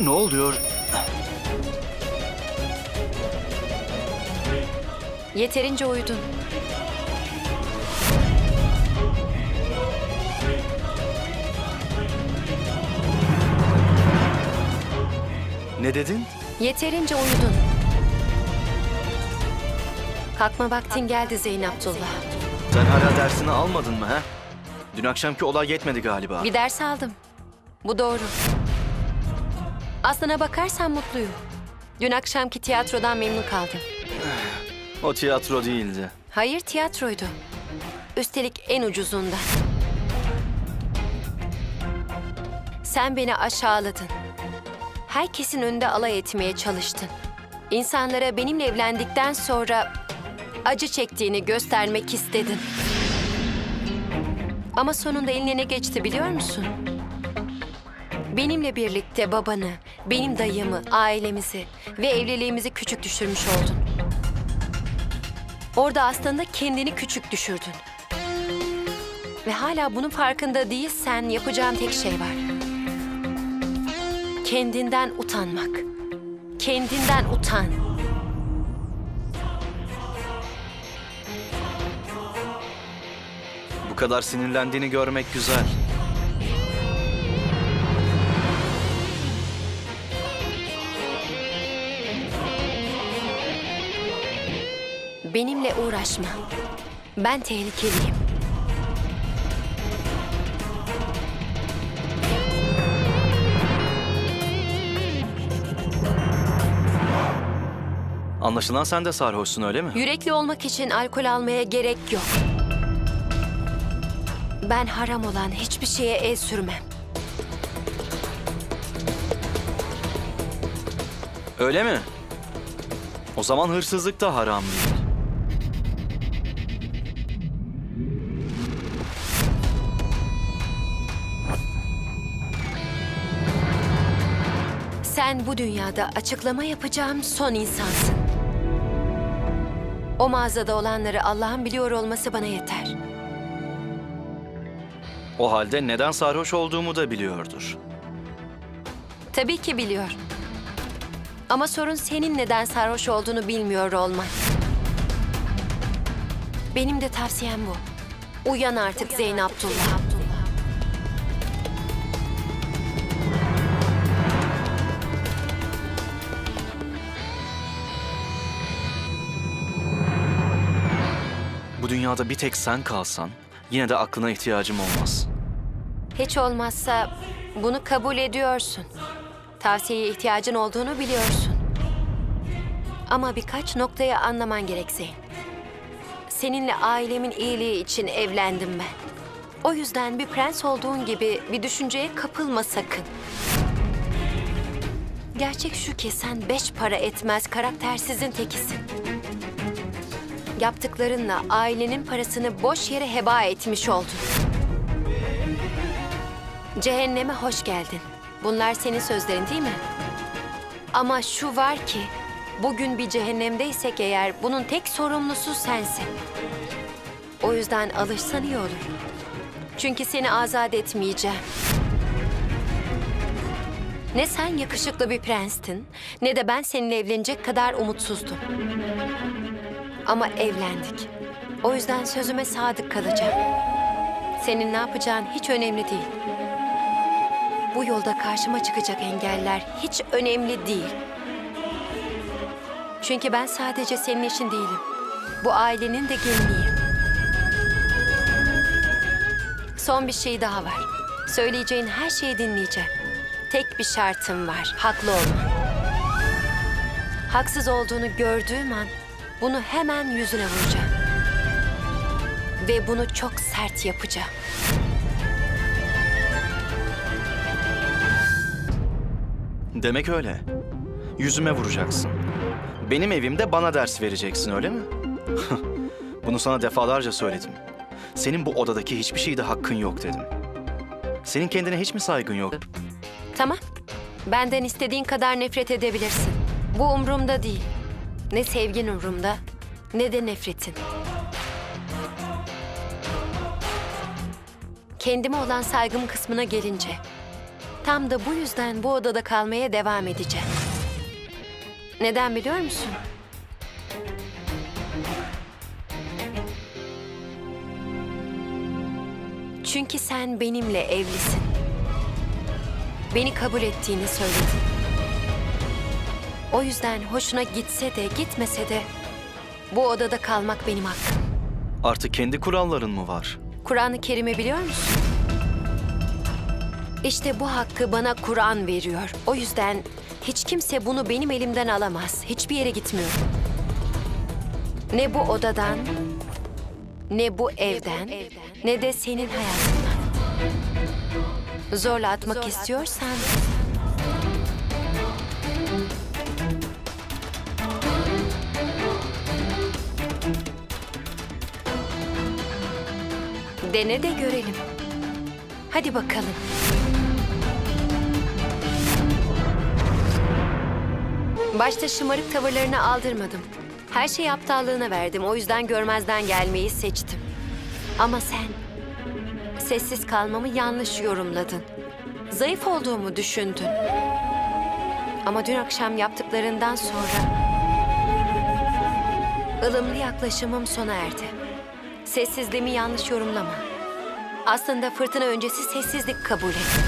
Ne oluyor? Yeterince uyudun. Ne dedin? Yeterince uyudun. Kalkma vaktin geldi Zeyn Abdullah. Sen hala dersini almadın mı ha? Dün akşamki olay yetmedi galiba. Bir ders aldım. Bu doğru. Aslına bakarsan mutluyum. Dün akşamki tiyatrodan memnun kaldım. O tiyatro değildi. Hayır tiyatroydu. Üstelik en ucuzundan. Sen beni aşağıladın. Herkesin önünde alay etmeye çalıştın. İnsanlara benimle evlendikten sonra acı çektiğini göstermek istedin. Ama sonunda eline ne geçti biliyor musun? Benimle birlikte babanı, benim dayımı, ailemizi ve evliliğimizi küçük düşürmüş oldun. Orada aslında kendini küçük düşürdün. Ve hala bunun farkında değilsen yapacağın tek şey var. Kendinden utanmak. Kendinden utan. Bu kadar sinirlendiğini görmek güzel. Benimle uğraşma. Ben tehlikeliyim. Anlaşılan sen de sarhoşsun öyle mi? Yürekli olmak için alkol almaya gerek yok. Ben haram olan hiçbir şeye el sürmem. Öyle mi? O zaman hırsızlık da haram değil. Sen bu dünyada açıklama yapacağım son insansın. O mağazada olanları Allah'ın biliyor olması bana yeter. O halde neden sarhoş olduğumu da biliyordur. Tabii ki biliyor. Ama sorun senin neden sarhoş olduğunu bilmiyor olman. Benim de tavsiyem bu. Uyan artık Zeyn Abdullah. Dünyada bir tek sen kalsan yine de aklına ihtiyacım olmaz. Hiç olmazsa bunu kabul ediyorsun. Tavsiyeye ihtiyacın olduğunu biliyorsun. Ama birkaç noktayı anlaman gerek Zeyn. Seninle ailemin iyiliği için evlendim ben. O yüzden bir prens olduğun gibi bir düşünceye kapılma sakın. Gerçek şu ki sen beş para etmez karaktersizin tekisin. Yaptıklarınla ailenin parasını boş yere heba etmiş oldun. Cehenneme hoş geldin. Bunlar senin sözlerin değil mi? Ama şu var ki, bugün bir cehennemdeysek eğer bunun tek sorumlusu sensin. O yüzden alışsan iyi olur. Çünkü seni azat etmeyeceğim. Ne sen yakışıklı bir prenstin, ne de ben seninle evlenecek kadar umutsuzdum. Ama evlendik. O yüzden sözüme sadık kalacağım. Senin ne yapacağın hiç önemli değil. Bu yolda karşıma çıkacak engeller hiç önemli değil. Çünkü ben sadece senin için değilim. Bu ailenin de geliniyim. Son bir şey daha var. Söyleyeceğin her şeyi dinleyeceğim. Tek bir şartım var. Haklı olman. Haksız olduğunu gördüğüm an Bunu hemen yüzüne vuracağım. Ve bunu çok sert yapacağım. Demek öyle. Yüzüme vuracaksın. Benim evimde bana ders vereceksin öyle mi? Bunu sana defalarca söyledim. Senin bu odadaki hiçbir şeyde hakkın yok dedim. Senin kendine hiç mi saygın yok? Tamam. Benden istediğin kadar nefret edebilirsin. Bu umurumda değil. Ne sevgin umurumda, ne de nefretin. Kendime olan saygım kısmına gelince, tam da bu yüzden bu odada kalmaya devam edeceğim. Neden biliyor musun? Çünkü sen benimle evlisin. Beni kabul ettiğini söyledin. O yüzden hoşuna gitse de gitmese de bu odada kalmak benim hakkım. Artık kendi kuralların mı var? Kur'an-ı Kerim'i biliyor musun? İşte bu hakkı bana Kur'an veriyor. O yüzden hiç kimse bunu benim elimden alamaz. Hiçbir yere gitmiyorum. Ne bu odadan, ne bu evden, ne de senin hayatından. Zorla atmak istiyorsan dene de görelim. Hadi bakalım. Başta şımarık tavırlarını aldırmadım. Her şeyi aptallığına verdim. O yüzden görmezden gelmeyi seçtim. Ama sen sessiz kalmamı yanlış yorumladın. Zayıf olduğumu düşündün. Ama dün akşam yaptıklarından sonra ılımlı yaklaşımım sona erdi. Sessizliğimi yanlış yorumlama. Aslında fırtına öncesi sessizlik kabul et.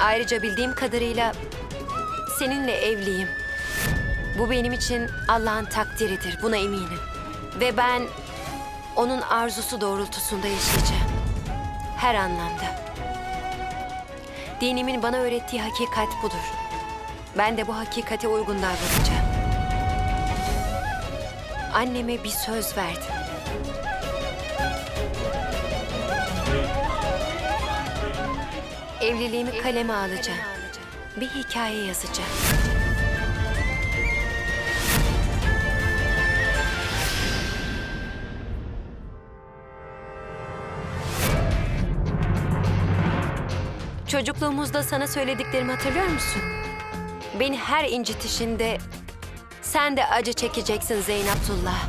Ayrıca bildiğim kadarıyla seninle evliyim. Bu benim için Allah'ın takdiridir, buna eminim. Ve ben onun arzusu doğrultusunda yaşayacağım. Her anlamda. Dinimin bana öğrettiği hakikat budur. Ben de bu hakikate uygun davranacağım. Anneme bir söz verdim. Evliliğimi kaleme alacağım. Bir hikaye yazacağım. Çocukluğumuzda sana söylediklerimi hatırlıyor musun? Beni her incitişinde sen de acı çekeceksin Zeynepullah.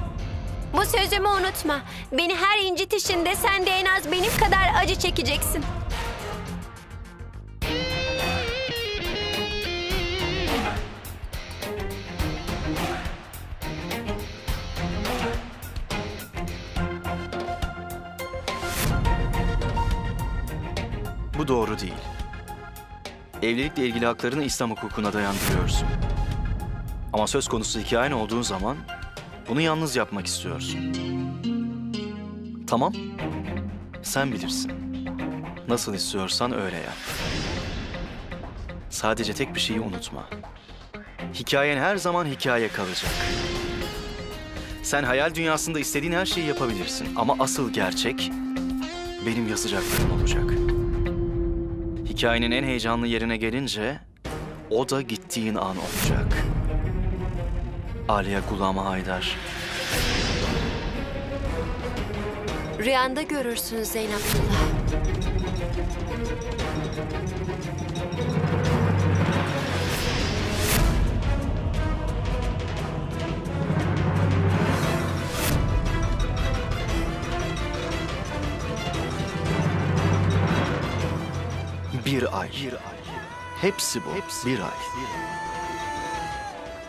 Bu sözümü unutma. Beni her incitişinde sen de en az benim kadar acı çekeceksin. Bu doğru değil. Evlilikle ilgili haklarını İslam hukukuna dayandırıyorsun. Ama söz konusu hikayen olduğun zaman bunu yalnız yapmak istiyorsun. Tamam. Sen bilirsin. Nasıl istiyorsan öyle yap. Sadece tek bir şeyi unutma. Hikayen her zaman hikaye kalacak. Sen hayal dünyasında istediğin her şeyi yapabilirsin ama asıl gerçek benim yazacaklarım olacak. Hikayenin en heyecanlı yerine gelince o da gittiğin an olacak. Aliye Gulama Haydar. Rüyanda görürsün Zeynepullah. Bir ay. Hepsi bu. Bir ay.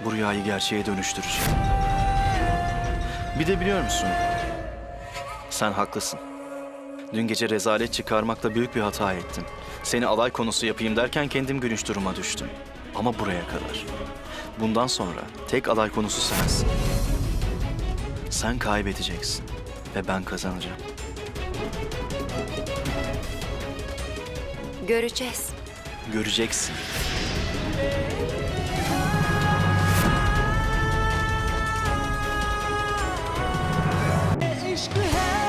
Bu rüyayı gerçeğe dönüştüreceğim. Bir de biliyor musun? Sen haklısın. Dün gece rezalet çıkarmakta büyük bir hata ettim. Seni alay konusu yapayım derken kendim gülünç duruma düştüm. Ama buraya kadar. Bundan sonra tek alay konusu sensin. Sen kaybedeceksin ve ben kazanacağım. Göreceğiz. Göreceksin. aşkı her